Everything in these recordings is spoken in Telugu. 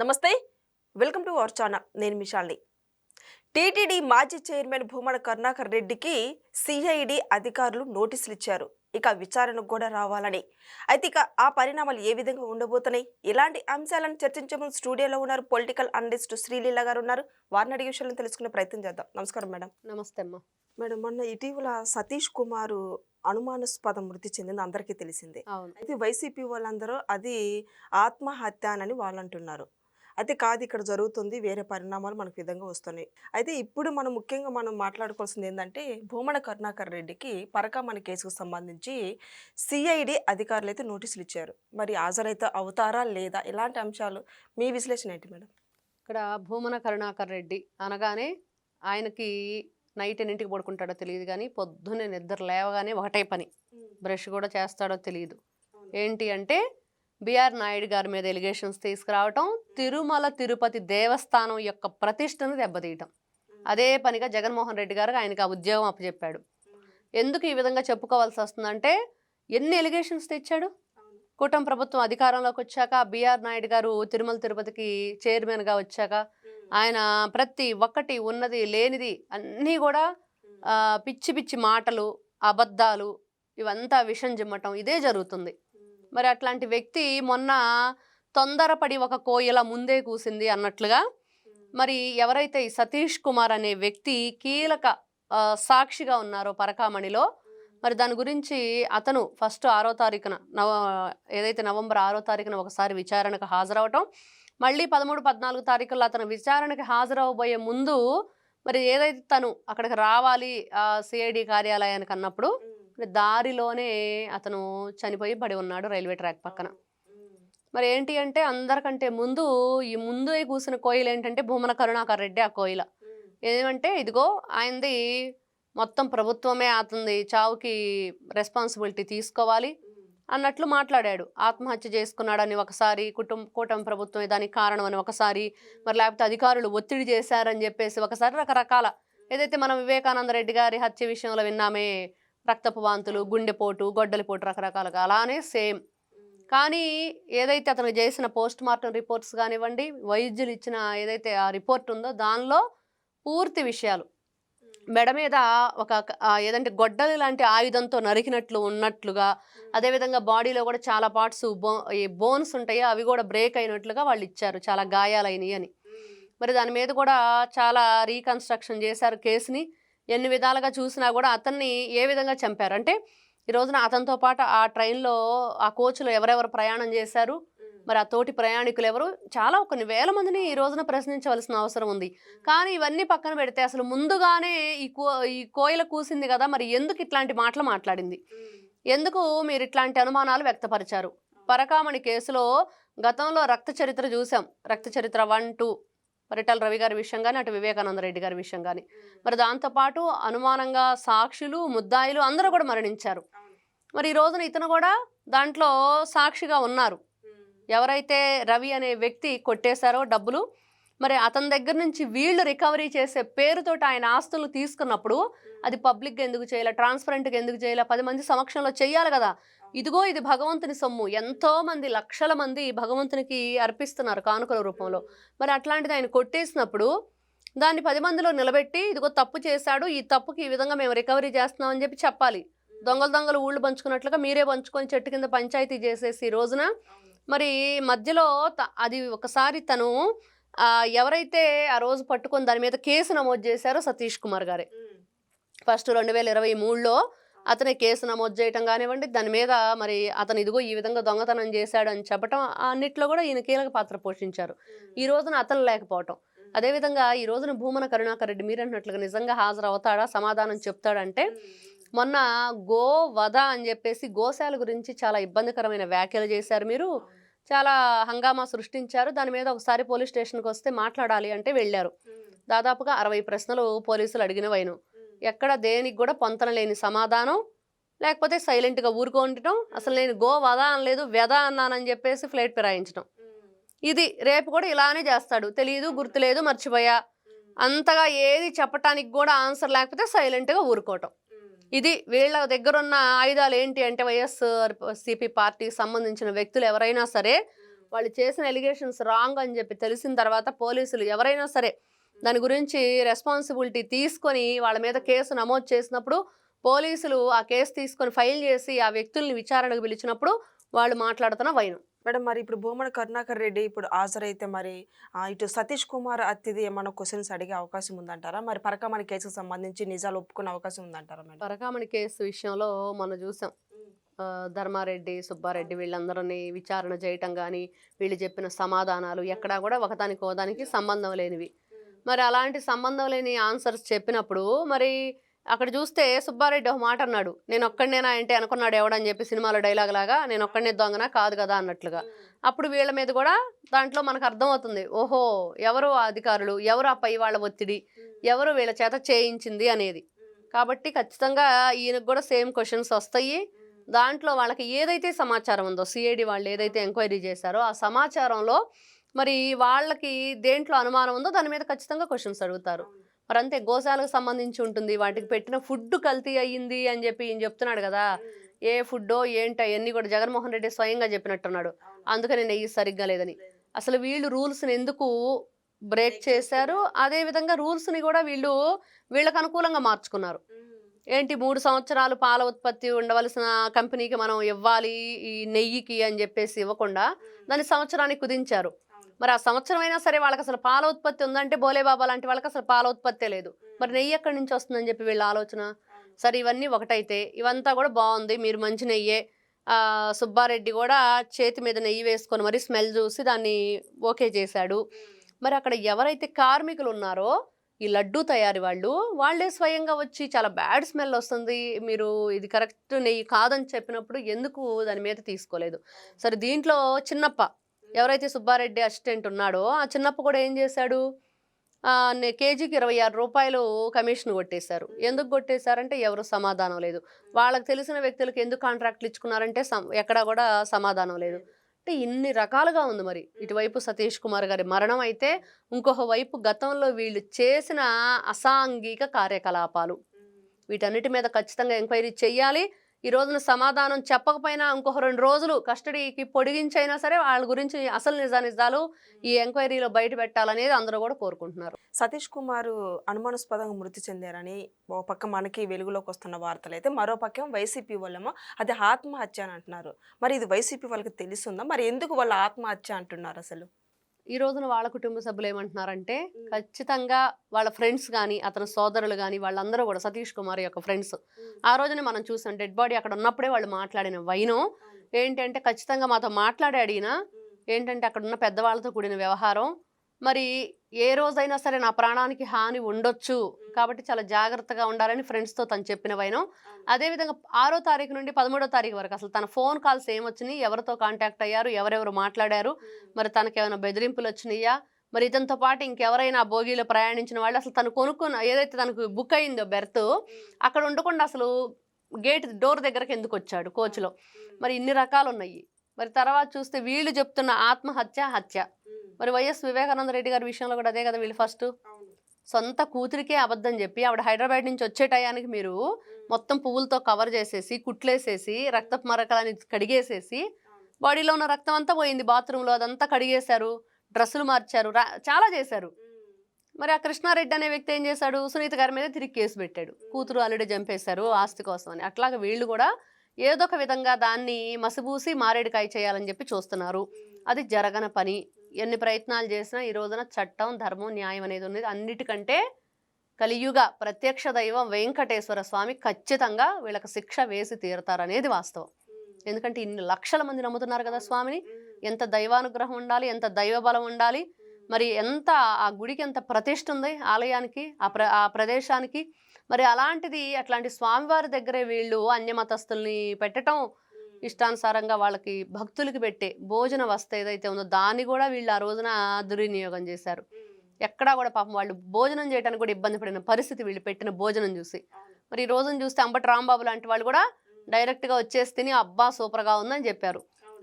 నమస్తే వెల్కమ్ టు అవర్ ఛానల్. నేను మిషాల్ని టీటీడీ మాజీ చైర్మన్ భూమన కరుణాకర్ రెడ్డికి సిఐడి అధికారులు నోటీసులు ఇచ్చారు. ఇక విచారణకు కూడా రావాలని. అయితే ఇక ఆ పరిణామాలు ఏ విధంగా ఉండబోతున్నాయి? ఇలాంటి అంశాలను చర్చించే ముందు స్టూడియోలో ఉన్నారు పొలిటికల్ అనలిస్ట్ శ్రీలీల గారు ఉన్నారు. వారిని అడిగే విషయాలను తెలుసుకునే ప్రయత్నం చేద్దాం. నమస్కారం మేడం. నమస్తే అమ్మా. మేడం మొన్న ఇటీవల సతీష్ కుమార్ అనుమానాస్పదం మృతి చెందింది అందరికీ తెలిసిందే. అయితే వైసీపీ వాళ్ళందరూ అది ఆత్మహత్య అని వాళ్ళు అంటున్నారు. అయితే కాదు ఇక్కడ జరుగుతుంది. వేరే పరిణామాలు మనకు విధంగా వస్తున్నాయి. అయితే ఇప్పుడు మనం ముఖ్యంగా మనం మాట్లాడుకోవాల్సింది ఏంటంటే భూమన కరుణాకర్ రెడ్డికి పరకామణి కేసుకు సంబంధించి సిఐడి అధికారులు అయితే నోటీసులు ఇచ్చారు. మరి హాజరైతే అవుతారా లేదా? ఇలాంటి అంశాలు మీ విశ్లేషణ ఏంటి మేడం? ఇక్కడ భూమన కరుణాకర్ రెడ్డి అనగానే ఆయనకి నైట్ ఎన్నింటికి పడుకుంటాడో తెలియదు కానీ పొద్దున్నే నిద్ర లేవగానే ఒకటే పని. బ్రష్ కూడా చేస్తాడో తెలియదు. ఏంటి అంటే బిఆర్ నాయుడు గారి మీద ఎలిగేషన్స్ తీసుకురావటం తిరుమల తిరుపతి దేవస్థానం యొక్క ప్రతిష్టను దెబ్బతీయటం. అదే పనిగా జగన్మోహన్ రెడ్డి గారు ఆయనకి ఆ ఉద్యోగం అప్పచెప్పాడు. ఎందుకు ఈ విధంగా చెప్పుకోవాల్సి వస్తుందంటే ఎన్ని ఎలిగేషన్స్ తెచ్చాడు? కూటమి ప్రభుత్వం అధికారంలోకి వచ్చాక బిఆర్ నాయుడు గారు తిరుమల తిరుపతికి చైర్మన్గా వచ్చాక ఆయన ప్రతి ఒక్కటి ఉన్నది లేనిది అన్నీ కూడా పిచ్చి పిచ్చి మాటలు అబద్ధాలు ఇవంతా విషం జిమ్మటం ఇదే జరుగుతుంది. మరి అట్లాంటి వ్యక్తి మొన్న తొందరపడి ఒక కోయిల ముందే కూసింది అన్నట్లుగా. మరి ఎవరైతే ఈ సతీష్ కుమార్ అనే వ్యక్తి కీలక సాక్షిగా ఉన్నారో పరకామణిలో మరి దాని గురించి అతను ఫస్ట్ ఆరో తారీఖున నవ ఏదైతే నవంబర్ ఆరో తారీఖున ఒకసారి విచారణకు హాజరవటం మళ్ళీ పదమూడు పద్నాలుగు తారీఖుల్లో అతను విచారణకి హాజరవబోయే ముందు మరి ఏదైతే తను అక్కడికి రావాలి సిఐడి కార్యాలయానికి అన్నప్పుడు దారిలోనే అతను చనిపోయి పడి ఉన్నాడు రైల్వే ట్రాక్ పక్కన. మరి ఏంటి అంటే అందరికంటే ముందు ఈ ముందు కూసిన కోయిల ఏంటంటే భూమన కరుణాకర్ రెడ్డి ఆ కోయిల. ఏమంటే ఇదిగో ఆయనది మొత్తం ప్రభుత్వమే అతనిది చావుకి రెస్పాన్సిబిలిటీ తీసుకోవాలి అన్నట్లు మాట్లాడాడు. ఆత్మహత్య చేసుకున్నాడని ఒకసారి కుటుంబ కూటమి ప్రభుత్వం దానికి కారణం అని ఒకసారి మరి లేకపోతే అధికారులు ఒత్తిడి చేశారని చెప్పేసి ఒకసారి రకరకాల ఏదైతే మనం వివేకానంద రెడ్డి గారి హత్య విషయంలో విన్నామే రక్తపు వాంతులు గుండెపోటు గొడ్డలిపోటు రకరకాలుగా అలానే సేమ్. కానీ ఏదైతే అతను చేసిన పోస్ట్ మార్టం రిపోర్ట్స్ కానివ్వండి వైద్యులు ఇచ్చిన ఏదైతే ఆ రిపోర్ట్ ఉందో దానిలో పూర్తి విషయాలు. మెడ మీద ఒక ఏదంటే గొడ్డలి లాంటి ఆయుధంతో నరికినట్లు ఉన్నట్లుగా అదేవిధంగా బాడీలో కూడా చాలా పార్ట్స్ బో ఈ బోన్స్ ఉంటాయి అవి కూడా బ్రేక్ అయినట్లుగా వాళ్ళు ఇచ్చారు చాలా గాయాలైనవి అని. మరి దాని మీద కూడా చాలా రీకన్స్ట్రక్షన్ చేశారు కేసుని. ఎన్ని విధాలుగా చూసినా కూడా అతన్ని ఏ విధంగా చంపారు? అంటే ఈ రోజున అతనితో పాటు ఆ ట్రైన్లో ఆ కోచ్లో ఎవరెవరు ప్రయాణం చేశారు? మరి ఆ తోటి ప్రయాణికులు ఎవరు చాలా కొన్ని వేల మందిని ఈ రోజున ప్రశ్నించవలసిన అవసరం ఉంది. కానీ ఇవన్నీ పక్కన పెడితే అసలు ముందుగానే ఈ కో ఈ కోయిల కూసింది కదా మరి ఎందుకు ఇట్లాంటి మాటలు మాట్లాడింది? ఎందుకు మీరు ఇట్లాంటి అనుమానాలు వ్యక్తపరిచారు? పరకామణి కేసులో గతంలో రక్త చరిత్ర చూసాం. రక్త చరిత్ర వన్ టూ పరిటాల రవి గారి విషయం కానీ అటు వివేకానంద రెడ్డి గారి విషయం కానీ మరి దాంతోపాటు అనుమానంగా సాక్షులు ముద్దాయిలు అందరూ కూడా మరణించారు. మరి ఈ రోజున ఇతను కూడా దాంట్లో సాక్షిగా ఉన్నారు. ఎవరైతే రవి అనే వ్యక్తి కొట్టేశారో డబ్బులు మరి అతని దగ్గర నుంచి వీళ్ళు రికవరీ చేసే పేరుతోటి ఆయన ఆస్తులు తీసుకున్నప్పుడు అది పబ్లిక్గా ఎందుకు చేయాలి ట్రాన్స్పరెంట్గా ఎందుకు చేయాలి పది మంది సమక్షంలో చేయాలి కదా. ఇదిగో ఇది భగవంతుని సొమ్ము. ఎంతో మంది లక్షల మంది భగవంతునికి అర్పిస్తున్నారు కానుకల రూపంలో. మరి అట్లాంటిది ఆయన కొట్టేసినప్పుడు దాన్ని పది మందిలో నిలబెట్టి ఇదిగో తప్పు చేశాడు ఈ తప్పుకి ఈ విధంగా మేము రికవరీ చేస్తున్నాం అని చెప్పి చెప్పాలి. దొంగలు దొంగలు ఊళ్ళు పంచుకున్నట్లుగా మీరే పంచుకొని చెట్టు కింద పంచాయతీ చేసేసి ఈ రోజున మరి మధ్యలో అది ఒకసారి తను ఎవరైతే ఆ రోజు పట్టుకొని దాని మీద కేసు నమోదు చేశారో సతీష్ కుమార్ గారే. ఫస్ట్ రెండు వేల ఇరవై మూడులో అతనే కేసు నమోదు చేయటం కానివ్వండి దాని మీద మరి అతను ఇదిగో ఈ విధంగా దొంగతనం చేశాడు అని చెప్పటం అన్నిట్లో కూడా ఈయన కీలక పాత్ర పోషించారు. ఈ రోజున అతను లేకపోవటం. అదేవిధంగా ఈ రోజున భూమన కరుణాకర్ రెడ్డి మీరు అన్నట్లుగా నిజంగా హాజరవుతాడా? సమాధానం చెప్తాడంటే మొన్న గో వధ అని చెప్పేసి గోశాల గురించి చాలా ఇబ్బందికరమైన వ్యాఖ్యలు చేశారు మీరు. చాలా హంగామా సృష్టించారు. దాని మీద ఒకసారి పోలీస్ స్టేషన్కి వస్తే మాట్లాడాలి అంటే వెళ్ళారు. దాదాపుగా అరవై ప్రశ్నలు పోలీసులు అడిగినవైను ఎక్కడ దేనికి కూడా పొంతన లేని సమాధానం లేకపోతే సైలెంట్గా ఊరుకో ఉండటం అసలు నేను గో వధ అనలేదు వెద అన్నానని చెప్పేసి ఫ్లైట్ ఫిరాయించడం ఇది రేపు కూడా ఇలానే చేస్తాడు. తెలియదు గుర్తులేదు మర్చిపోయా. అంతగా ఏది చెప్పటానికి కూడా ఆన్సర్ లేకపోతే సైలెంట్గా ఊరుకోవటం. ఇది వీళ్ళ దగ్గర ఉన్న ఆయుధాలు ఏంటి అంటే వైఎస్ఆర్ సిపి పార్టీకి సంబంధించిన వ్యక్తులు ఎవరైనా సరే వాళ్ళు చేసిన ఎలిగేషన్స్ రాంగ్ అని చెప్పి తెలిసిన తర్వాత పోలీసులు ఎవరైనా సరే దాని గురించి రెస్పాన్సిబిలిటీ తీసుకొని వాళ్ళ మీద కేసు నమోదు చేసినప్పుడు పోలీసులు ఆ కేసు తీసుకొని ఫైల్ చేసి ఆ వ్యక్తుల్ని విచారణకు పిలిచినప్పుడు వాళ్ళు మాట్లాడుతున్న వైనం. మేడం మరి ఇప్పుడు భూమన కరుణాకర్ రెడ్డి ఇప్పుడు హాజరైతే మరి ఇటు సతీష్ కుమార్ అత్తిది ఏమైనా క్వశ్చన్స్ అడిగే అవకాశం ఉందంటారా? మరి పరకమణి కేసుకు సంబంధించి నిజాలు ఒప్పుకునే అవకాశం ఉందంటారా మేడం? పరకామణి కేసు విషయంలో మనం చూసాం. ధర్మారెడ్డి సుబ్బారెడ్డి వీళ్ళందరినీ విచారణ చేయటం కానీ వీళ్ళు చెప్పిన సమాధానాలు ఎక్కడా కూడా ఒకదానికి ఒకదానికి సంబంధం లేనివి. మరి అలాంటి సంబంధం లేని ఆన్సర్స్ చెప్పినప్పుడు మరి అక్కడ చూస్తే సుబ్బారెడ్డి ఒక మాట అన్నాడు నేను ఒక్కడనేనా అంటే అనుకున్నాడు ఎవడని చెప్పి సినిమాలో డైలాగ్ లాగా నేను ఒక్కడనే దొంగనా కాదు కదా అన్నట్లుగా. అప్పుడు వీళ్ళ మీద కూడా దాంట్లో మనకు అర్థమవుతుంది ఓహో ఎవరు అధికారులు ఎవరు ఆ పై వాళ్ళ ఒత్తిడి ఎవరు వీళ్ళ చేత చేయించింది అనేది. కాబట్టి ఖచ్చితంగా ఈయనకు కూడా సేమ్ క్వశ్చన్స్ వస్తాయి. దాంట్లో వాళ్ళకి ఏదైతే సమాచారం ఉందో సిఐడి వాళ్ళు ఏదైతే ఎంక్వైరీ చేశారో ఆ సమాచారంలో మరి వాళ్ళకి దేంట్లో అనుమానం ఉందో దాని మీద ఖచ్చితంగా క్వశ్చన్స్ అడుగుతారు. మరి అంతే గోశాలకు సంబంధించి ఉంటుంది. వాటికి పెట్టిన ఫుడ్ కల్తీ అయ్యింది అని చెప్పి ఈయన చెప్తున్నాడు కదా. ఏ ఫుడ్డో ఏంటో అవన్నీ కూడా జగన్మోహన్ రెడ్డి స్వయంగా చెప్పినట్టున్నాడు. అందుకని నెయ్యి సరిగ్గా లేదని. అసలు వీళ్ళు రూల్స్ని ఎందుకు బ్రేక్ చేశారు? అదే విధంగా రూల్స్ని కూడా వీళ్ళు వీళ్ళకి అనుకూలంగా మార్చుకున్నారు. ఏంటి మూడు సంవత్సరాలు పాల ఉత్పత్తి ఉండవలసిన కంపెనీకి మనం ఇవ్వాలి ఈ నెయ్యికి అని చెప్పేసి ఇవ్వకుండా దాన్ని సంవత్సరానికి కుదించారు. మరి ఆ సంవత్సరం అయినా సరే వాళ్ళకి అసలు పాల ఉత్పత్తి ఉందంటే బోలేబాబా లాంటి వాళ్ళకి అసలు పాల ఉత్పత్తే లేదు మరి నెయ్యి ఎక్కడి నుంచి వస్తుందని చెప్పి వీళ్ళ ఆలోచన? సరే ఇవన్నీ ఒకటైతే ఇవంతా కూడా బాగుంది. మీరు మంచి నెయ్యే. సుబ్బారెడ్డి కూడా చేతి మీద నెయ్యి వేసుకొని మరి స్మెల్ చూసి దాన్ని ఓకే చేశాడు. మరి అక్కడ ఎవరైతే కార్మికులు ఉన్నారో ఈ లడ్డు తయారీ వాళ్ళు వాళ్ళే స్వయంగా వచ్చి చాలా బ్యాడ్ స్మెల్ వస్తుంది. మీరు ఇది కరెక్ట్ నెయ్యి కాదని చెప్పినప్పుడు ఎందుకు దాని మీద తీసుకోలేదు? సరే దీంట్లో చిన్నప్ప ఎవరైతే సుబ్బారెడ్డి అసిస్టెంట్ ఉన్నాడో ఆ చిన్నప్ప కూడా ఏం చేశాడు? కేజీకి ఇరవై ఆరు రూపాయలు కమిషన్ కొట్టేశారు. ఎందుకు కొట్టేశారంటే ఎవరు సమాధానం లేదు. వాళ్ళకి తెలిసిన వ్యక్తులకు ఎందుకు కాంట్రాక్ట్లు ఇచ్చుకున్నారంటే ఎక్కడా కూడా సమాధానం లేదు. అంటే ఇన్ని రకాలుగా ఉంది మరి. ఇటువైపు సతీష్ కుమార్ గారి మరణం అయితే ఇంకొక వైపు గతంలో వీళ్ళు చేసిన అసాంఘిక కార్యకలాపాలు. వీటన్నిటి మీద ఖచ్చితంగా ఎంక్వైరీ చేయాలి ఈ రోజున సమాధానం చెప్పకపోయినా ఇంకొక రెండు రోజులు కస్టడీకి పొడిగించైనా సరే వాళ్ళ గురించి అసలు నిజానిజాలు ఈ ఎంక్వైరీలో బయట పెట్టాలనేది అందరూ కూడా కోరుకుంటున్నారు. సతీష్ కుమార్ అనుమానాస్పదంగా మృతి చెందారని ఓ పక్క మనకి వెలుగులోకి వస్తున్న వార్తలు అయితే మరో పక్క వైసీపీ వాళ్ళేమో అది ఆత్మహత్య అని అంటున్నారు. మరి ఇది వైసీపీ వాళ్ళకి తెలుసుందా? మరి ఎందుకు వాళ్ళ ఆత్మహత్య అంటున్నారు అసలు? ఈ రోజున వాళ్ళ కుటుంబ సభ్యులు ఏమంటున్నారంటే ఖచ్చితంగా వాళ్ళ ఫ్రెండ్స్ కానీ అతని సోదరులు కానీ వాళ్ళందరూ కూడా సతీష్ కుమార్ యొక్క ఫ్రెండ్స్. ఆ రోజునే మనం చూసాం డెడ్ బాడీ అక్కడ ఉన్నప్పుడే వాళ్ళు మాట్లాడిన వైనం. ఏంటంటే ఖచ్చితంగా మాతో మాట్లాడి అడిగినా ఏంటంటే అక్కడ ఉన్న పెద్దవాళ్ళతో కూడిన వ్యవహారం. మరి ఏ రోజైనా సరే నా ప్రాణానికి హాని ఉండొచ్చు. కాబట్టి చాలా జాగ్రత్తగా ఉండాలని ఫ్రెండ్స్తో తను చెప్పిన వైనం. అదేవిధంగా ఆరో తారీఖు నుండి పదమూడో తారీఖు వరకు అసలు తన ఫోన్ కాల్స్ ఏమొచ్చినాయి ఎవరితో కాంటాక్ట్ అయ్యారు ఎవరెవరు మాట్లాడారు మరి తనకి ఏమైనా బెదిరింపులు వచ్చినాయా? మరి ఇతనితో పాటు ఇంకెవరైనా ఆ బోగీలో ప్రయాణించిన వాళ్ళు అసలు తను కొనుక్కున్న ఏదైతే తనకు బుక్ అయిందో బెర్త్ అక్కడ ఉండకుండా అసలు గేట్ డోర్ దగ్గరకు ఎందుకు వచ్చాడు కోచ్లో? మరి ఇన్ని రకాలు ఉన్నాయి మరి తర్వాత చూస్తే వీళ్ళు చెప్తున్న ఆత్మహత్య హత్య. మరి వైఎస్ వివేకానంద రెడ్డి గారి విషయంలో కూడా అదే కదా వీళ్ళు ఫస్ట్. సొంత కూతురికే అబద్ధం చెప్పి ఆవిడ హైదరాబాద్ నుంచి వచ్చే టయానికి మీరు మొత్తం పువ్వులతో కవర్ చేసేసి కుట్లేసేసి రక్తపు మరకలని కడిగేసేసి బాడీలో ఉన్న రక్తం అంతా పోయింది బాత్రూంలో అదంతా కడిగేశారు డ్రెస్సులు మార్చారు చాలా చేశారు. మరి ఆ కృష్ణారెడ్డి అనే వ్యక్తి ఏం చేశాడు? సునీత గారి మీద తిరిగి కేసు పెట్టాడు. కూతురు ఆల్రెడీ చంపేశారు ఆస్తి కోసం అని. అట్లాగే వీళ్ళు కూడా ఏదో ఒక విధంగా దాన్ని మసిబూసి మారేడుకాయ చేయాలని చెప్పి చూస్తున్నారు. అది జరగన పని. ఎన్ని ప్రయత్నాలు చేసినా ఈ రోజున చట్టం ధర్మం న్యాయం అనేది ఉన్నది. అన్నిటికంటే కలియుగ ప్రత్యక్ష దైవం వెంకటేశ్వర స్వామి ఖచ్చితంగా వీళ్ళకి శిక్ష వేసి తీరుతారనేది వాస్తవం. ఎందుకంటే ఇన్ని లక్షల మంది నమ్ముతున్నారు కదా స్వామిని. ఎంత దైవానుగ్రహం ఉండాలి ఎంత దైవ బలం ఉండాలి. మరి ఎంత ఆ గుడికి ఎంత ప్రతిష్ట ఉంది ఆలయానికి ఆ ప్ర ఆ ప్రదేశానికి మరి అలాంటిది అట్లాంటి స్వామివారి దగ్గరే వీళ్ళు అన్యమతస్తుల్ని పెట్టడం ఇష్టానుసారంగా వాళ్ళకి భక్తులకి పెట్టే భోజన వస్తు ఏదైతే ఉందో దాన్ని కూడా వీళ్ళు ఆ రోజున దుర్వినియోగం చేశారు. ఎక్కడా కూడా పాపం వాళ్ళు భోజనం చేయడానికి కూడా ఇబ్బంది పడిన పరిస్థితి వీళ్ళు పెట్టిన భోజనం చూసి. మరి ఈ రోజున చూస్తే అంబటి రాంబాబు లాంటి వాళ్ళు కూడా డైరెక్ట్గా వచ్చేసి తిని అబ్బా సూపర్గా ఉందని చెప్పారు.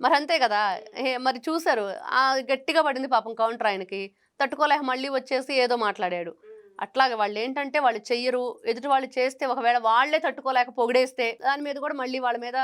మరి అంతే కదా? మరి చూశారు. గట్టిగా పడింది పాపం కౌంటర్ ఆయనకి. తట్టుకోలేక మళ్ళీ వచ్చేసి ఏదో మాట్లాడాడు. అట్లాగే వాళ్ళు ఏంటంటే వాళ్ళు చెయ్యరు. ఎదుటి వాళ్ళు చేస్తే ఒకవేళ వాళ్ళే తట్టుకోలేక పొగిడేస్తే దాని మీద కూడా మళ్ళీ వాళ్ళ మీద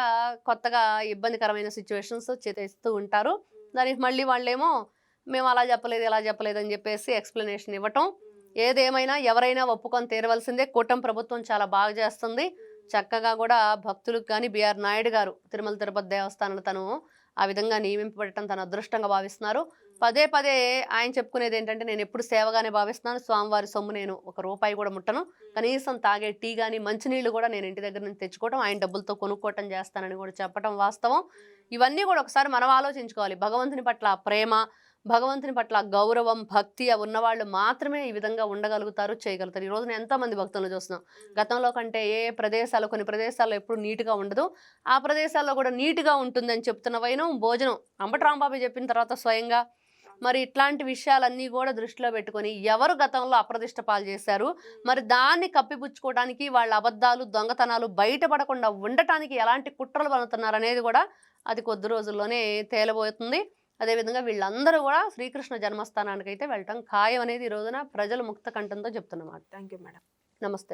కొత్తగా ఇబ్బందికరమైన సిచ్యువేషన్స్ చేస్తూ ఉంటారు. దానికి మళ్ళీ వాళ్ళేమో మేము అలా చెప్పలేదు ఇలా చెప్పలేదు అని చెప్పేసి ఎక్స్ప్లెనేషన్ ఇవ్వటం. ఏదేమైనా ఎవరైనా ఒప్పుకొని తీరవలసిందే. కూటమి ప్రభుత్వం చాలా బాగా చేస్తుంది. చక్కగా కూడా భక్తులకు కానీ బిఆర్ నాయుడు గారు తిరుమల తిరుపతి దేవస్థానంలో తను ఆ విధంగా నియమింపబడటం తన అదృష్టంగా భావిస్తున్నారు. పదే పదే ఆయన చెప్పుకునేది ఏంటంటే నేను ఎప్పుడు సేవగానే భావిస్తున్నాను. స్వామివారి సొమ్ము నేను ఒక రూపాయి కూడా ముట్టను. కనీసం తాగే టీ కానీ మంచినీళ్ళు కూడా నేను ఇంటి దగ్గర నుంచి తెచ్చుకోవడం ఆయన డబ్బులతో కొనుక్కోవటం చేస్తానని కూడా చెప్పడం వాస్తవం. ఇవన్నీ కూడా ఒకసారి మనం ఆలోచించుకోవాలి. భగవంతుని పట్ల ప్రేమ భగవంతుని పట్ల గౌరవం భక్తి ఉన్నవాళ్ళు మాత్రమే ఈ విధంగా ఉండగలుగుతారు చేయగలుగుతారు. ఈ రోజున ఎంతో మంది భక్తులను చూస్తున్నాం. గతంలో కంటే ఏ ప్రదేశాలు కొన్ని ప్రదేశాల్లో ఎప్పుడు నీట్గా ఉండదు. ఆ ప్రదేశాల్లో కూడా నీట్గా ఉంటుందని చెప్తున్న వైనం భోజనం. అంబటి రాంబాబు చెప్పిన తర్వాత స్వయంగా మరి ఇట్లాంటి విషయాలన్నీ కూడా దృష్టిలో పెట్టుకొని ఎవరు గతంలో అప్రదిష్ట పాలు చేశారు? మరి దాన్ని కప్పిపుచ్చుకోవడానికి వాళ్ళ అబద్ధాలు దొంగతనాలు బయటపడకుండా ఉండటానికి ఎలాంటి కుట్రలు పడుతున్నారు అనేది కూడా అది కొద్ది రోజుల్లోనే తేలబోతుంది. అదేవిధంగా వీళ్ళందరూ కూడా శ్రీకృష్ణ జన్మస్థానానికి అయితే వెళ్ళటం ఖాయం అనేది ఈ రోజున ప్రజలు ముక్త కంఠంతో చెప్తున్నమాట థ్యాంక్ యూ మేడం. నమస్తే.